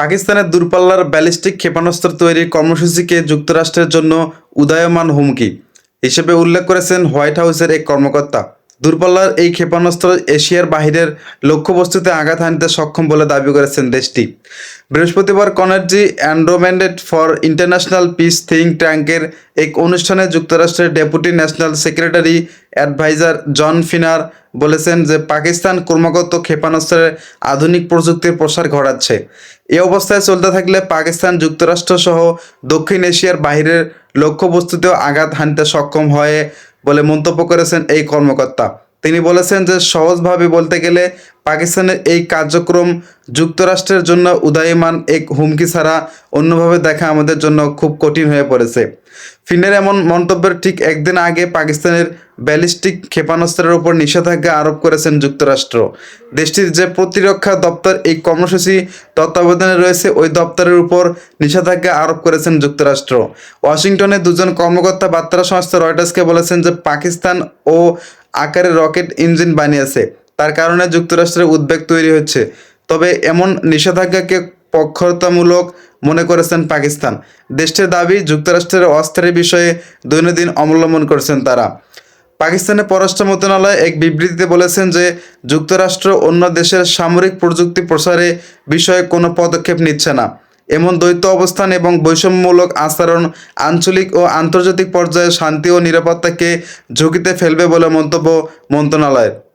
পাকিস্তানের দূরপাল্লার ব্যালিস্টিক ক্ষেপণাস্ত্র তৈরির কর্মসূচিকে যুক্তরাষ্ট্রের জন্য উদয়মান হুমকি হিসেবে উল্লেখ করেছেন হোয়াইট হাউসের এক কর্মকর্তা। দূরপাল্লার এই ক্ষেপণাস্ত্র এশিয়ার বাহিরের লক্ষ্যবস্তুতে আঘাত হানতে সক্ষম বলে দাবি করেছেন দেশটি। বৃহস্পতিবার Carnegie endowment for international peace think ট্যাঙ্কের এক অনুষ্ঠানে যুক্তরাষ্ট্রের deputy national secretary advisor Jon Finer বলেছেন যে পাকিস্তান ক্রমাগত ক্ষেপণাস্ত্রের আধুনিক প্রযুক্তির প্রসার ঘটাচ্ছে। এ অবস্থায় চলতে থাকলে পাকিস্তান যুক্তরাষ্ট্র সহ দক্ষিণ এশিয়ার বাইরের লক্ষ্যবস্তুতেও আঘাত হানতে সক্ষম হয় বলে মন্তব্য করেছেন এই কর্মকর্তা। তিনি বলেছেন যে, সহজভাবে বলতে গেলে পাকিস্তানের এই কার্যক্রম যুক্তরাষ্ট্রের জন্য উদয়মান এক হুমকি ছাড়া অন্যভাবে দেখা আমাদের জন্য খুব কঠিন হয়ে পড়েছে। ফিনের এমন মন্তব্যের ঠিক একদিন আগে পাকিস্তানের ব্যালিস্টিক ক্ষেপণাস্ত্রের উপর নিষেধাজ্ঞা আরোপ করেছেন যুক্তরাষ্ট্র। দেশটির যে প্রতিরক্ষা দপ্তর এই কর্মসূচি তত্ত্বাবধানে রয়েছে, ওই দপ্তরের উপর নিষেধাজ্ঞা আরোপ করেছেন যুক্তরাষ্ট্র। ওয়াশিংটনে দুজন কর্মকর্তা বার্তা সংস্থা রয়টার্সকে বলেছেন যে পাকিস্তান ও আকারে রকেট ইঞ্জিন বানিয়েছে। তার কারণে যুক্তরাষ্ট্রের উদ্বেগ তৈরি হচ্ছে। তবে এমন নিষেধাজ্ঞাকে পক্ষতামূলক মনে করেছেন পাকিস্তান। দেশটির দাবি, যুক্তরাষ্ট্রের অস্ত্রের বিষয়ে দৈনন্দিন অবলম্বন করেছেন তারা। পাকিস্তানের পররাষ্ট্র মন্ত্রণালয় এক বিবৃতিতে বলেছেন যে, যুক্তরাষ্ট্র অন্য দেশের সামরিক প্রযুক্তি প্রসারে বিষয়ে কোনো পদক্ষেপ নিচ্ছে না। এমন দ্বৈত অবস্থান এবং বৈষম্যমূলক আচরণ আঞ্চলিক ও আন্তর্জাতিক পর্যায়ে শান্তি ও নিরাপত্তাকে ঝুঁকিতে ফেলবে বলে মন্তব্য মন্ত্রণালয়ের।